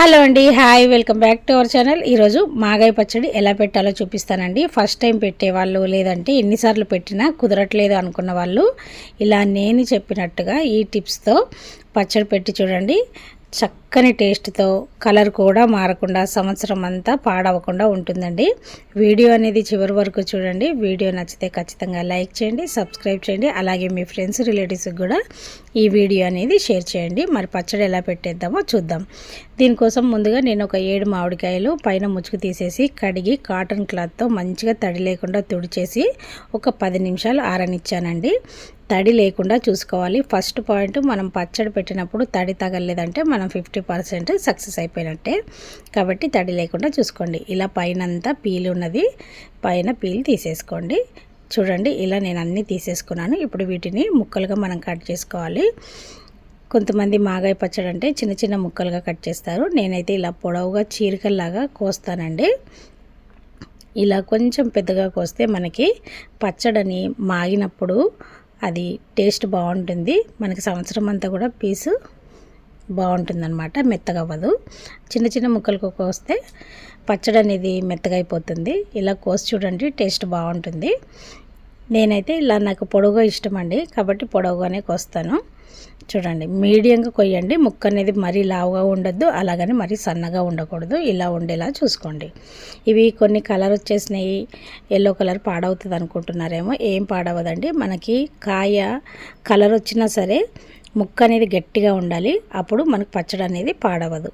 Hello అండి hi welcome back to our channel. ఈరోజు మాగాయ పచ్చడి ఎలా పెట్టాలో చూపిస్తానండి. ఫస్ట్ టైం పెట్టేవాళ్ళు లేదంటే ఎన్నిసార్లు పెట్టినా కుదరట్లేదు అనుకున్న వాళ్ళు. ఇలా నేను చెప్పినట్టుగా ఈ టిప్స్తో పచ్చడి పెట్టి చూడండి. చక్కని టేస్ట్తో కలర్ కూడా మారకుండా సంవత్సరం అంతా పాడవకుండా ఉంటుందండి. వీడియో అనేది చివరి వరకు చూడండి. వీడియో నచ్చితే ఖచ్చితంగా లైక్ చేయండి సబ్స్క్రైబ్ చేయండి. అలాగే మీ ఫ్రెండ్స్ రిలేటివ్స్కి కూడా ఈ వీడియో అనేది షేర్ చేయండి. మరి పచ్చడి ఎలా పెట్టేద్దామో చూద్దాం. దీనికోసం ముందుగా నేను ఒక ఏడు మామిడికాయలు పైన ముచ్చుకు తీసేసి కడిగి కాటన్ క్లాత్తో మంచిగా తడి లేకుండా తుడిచేసి ఒక పది నిమిషాలు ఆరనిచ్చానండి. తడి లేకుండా చూసుకోవాలి. ఫస్ట్ పాయింట్ మనం పచ్చడి పెట్టినప్పుడు తడి తగలేదంటే మనం ఫిఫ్టీ పర్సెంట్ సక్సెస్ అయిపోయినట్టే. కాబట్టి తడి లేకుండా చూసుకోండి. ఇలా పైన అంతా ఉన్నది. పైన పీల్ తీసేసుకోండి. చూడండి ఇలా నేను అన్నీ తీసేసుకున్నాను. ఇప్పుడు వీటిని ముక్కలుగా మనం కట్ చేసుకోవాలి. కొంతమంది మాగాయ పచ్చడి అంటే చిన్న చిన్న ముక్కలుగా కట్ చేస్తారు. నేనైతే ఇలా పొడవుగా చీరికల్లాగా కోస్తానండి. ఇలా కొంచెం పెద్దగా కోస్తే మనకి పచ్చడిని మాగినప్పుడు అది టేస్ట్ బాగుంటుంది. మనకి సంవత్సరం అంతా కూడా పీసు బాగుంటుందన్నమాట మెత్తగా అవ్వదు. చిన్న చిన్న ముక్కలకు కోస్తే పచ్చడి అనేది మెత్తగా అయిపోతుంది. ఇలా కోసి చూడండి టేస్ట్ బాగుంటుంది. నేనైతే ఇలా నాకు పొడవుగా ఇష్టం అండి కాబట్టి పొడవుగానే కోస్తాను. చూడండి మీడియంగా కొయ్యండి ముక్క అనేది మరీ లావుగా ఉండొద్దు అలాగని మరీ సన్నగా ఉండకూడదు ఇలా ఉండేలా చూసుకోండి. ఇవి కొన్ని కలర్ వచ్చేసినాయి ఎల్లో కలర్ పాడవుతుంది అనుకుంటున్నారేమో ఏం పాడవదండి. మనకి కాయ కలర్ వచ్చినా సరే ముక్క అనేది గట్టిగా ఉండాలి అప్పుడు మనకు పచ్చడి అనేది పాడవదు.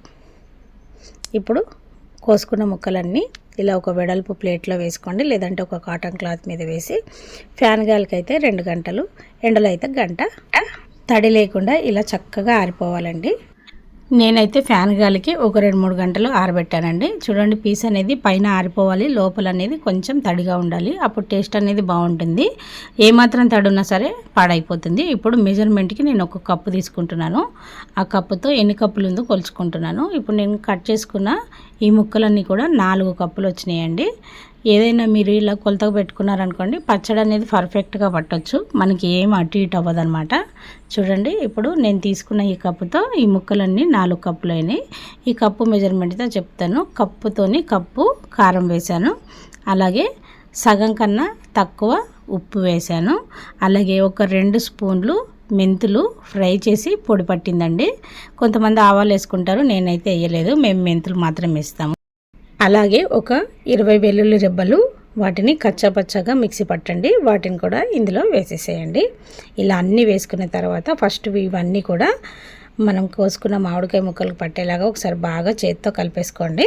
ఇప్పుడు కోసుకున్న ముక్కలన్నీ ఇలా ఒక వెడల్పు ప్లేట్లో వేసుకోండి లేదంటే ఒక కాటన్ క్లాత్ మీద వేసి ఫ్యాన్ గాలికైతే రెండు గంటలు ఎండలో అయితే గంట తడి లేకుండా ఇలా చక్కగా ఆరిపోవాలండి. నేనైతే ఫ్యాన్ గాలికి ఒక రెండు మూడు గంటలు ఆరబెట్టానండి. చూడండి పీస్ అనేది పైన ఆరిపోవాలి లోపల అనేది కొంచెం తడిగా ఉండాలి. అప్పుడు టేస్ట్ అనేది బాగుంటుంది. ఏమాత్రం తడి ఉన్నా సరే పాడైపోతుంది. ఇప్పుడు మెజర్మెంట్కి నేను ఒక కప్పు తీసుకుంటున్నాను. ఆ కప్పుతో ఎన్ని కప్పులు ఉందో కొలుచుకుంటున్నాను. ఇప్పుడు నేను కట్ చేసుకున్న ఈ ముక్కలన్నీ కూడా నాలుగు కప్పులు వచ్చినాయండి. ఏదైనా మీరు ఇలా కొలతగా పెట్టుకున్నారనుకోండి పచ్చడి అనేది పర్ఫెక్ట్గా పట్టవచ్చు మనకి ఏం అటు ఇటు అవ్వదనమాట చూడండి ఇప్పుడు నేను తీసుకున్న ఈ కప్పుతో ఈ ముక్కలన్నీ నాలుగు కప్పులు అయినాయి. ఈ కప్పు మెజర్మెంట్తో చెప్తాను. కప్పుతోని కప్పు కారం వేశాను. అలాగే సగం కన్నా తక్కువ ఉప్పు వేశాను. అలాగే ఒక రెండు స్పూన్లు మెంతులు ఫ్రై చేసి పొడి పట్టిందండి. కొంతమంది ఆవాలు వేసుకుంటారు నేనైతే వేయలేదు. మేము మెంతులు మాత్రం వేస్తాము. అలాగే ఒక ఇరవై వెల్లుల్లి రెబ్బలు వాటిని కచ్చాపచ్చాగా మిక్సీ పట్టండి. వాటిని కూడా ఇందులో వేసేసేయండి. ఇలా అన్నీ వేసుకున్న తర్వాత ఫస్ట్ ఇవన్నీ కూడా మనం కోసుకున్న మామిడికాయ ముక్కలు పట్టేలాగా ఒకసారి బాగా చేతితో కలిపేసుకోండి.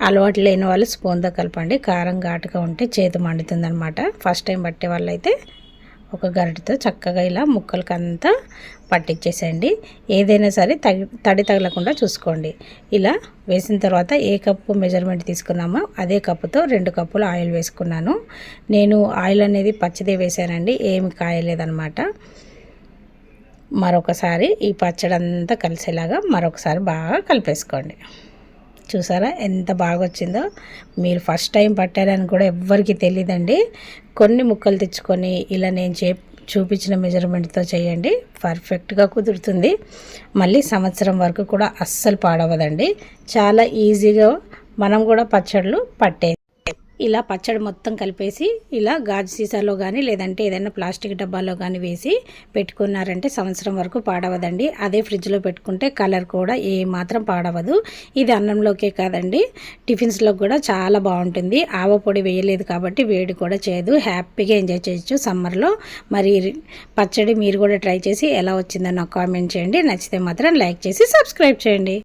అలవాటు లేని వాళ్ళు స్పూన్తో కలపండి. కారం ఘాటుగా ఉంటే చేతి మండుతుందనమాట ఫస్ట్ టైం పట్టే వాళ్ళైతే ఒక గరిటతో చక్కగా ఇలా ముక్కలకి అంతా పట్టించేసేయండి ఏదైనా సరే తగి తడి తగలకుండా చూసుకోండి. ఇలా వేసిన తర్వాత ఏ కప్పు మెజర్మెంట్ తీసుకున్నామో అదే కప్పుతో రెండు కప్పులు ఆయిల్ వేసుకున్నాను. నేను ఆయిల్ అనేది పచ్చిదే వేసానండి ఏమి కాయలేదనమాట మరొకసారి ఈ పచ్చడి అంతా కలిసేలాగా మరొకసారి బాగా కలిపేసుకోండి. చూసారా? ఎంత బాగా వచ్చిందో మీరు ఫస్ట్ టైం పట్టారని కూడా ఎవ్వరికి తెలియదండి కొన్ని ముక్కలు తెచ్చుకొని ఇలా నేను చే చూపించిన మెజర్మెంట్తో చేయండి. పర్ఫెక్ట్గా కుదురుతుంది. మళ్ళీ సంవత్సరం వరకు కూడా అస్సలు పాడవదండి. చాలా ఈజీగా మనం కూడా పచ్చళ్ళు పట్టే ఇలా పచ్చడి మొత్తం కలిపేసి ఇలా గాజు సీసాలో కానీ లేదంటే ఏదైనా ప్లాస్టిక్ డబ్బాలో కానీ వేసి పెట్టుకున్నారంటే సంవత్సరం వరకు పాడవదండి. అదే ఫ్రిడ్జ్లో పెట్టుకుంటే కలర్ కూడా ఏ మాత్రం పాడవదు. ఇది అన్నంలోకే కాదండి. టిఫిన్స్లో కూడా చాలా బాగుంటుంది. ఆవ పొడి వేయలేదు కాబట్టి వేడి కూడా చేయదు. హ్యాపీగా ఎంజాయ్ చేయొచ్చు సమ్మర్లో. మరి పచ్చడి మీరు కూడా ట్రై చేసి ఎలా వచ్చిందో నాకు కామెంట్ చేయండి. నచ్చితే మాత్రం లైక్ చేసి సబ్స్క్రైబ్ చేయండి.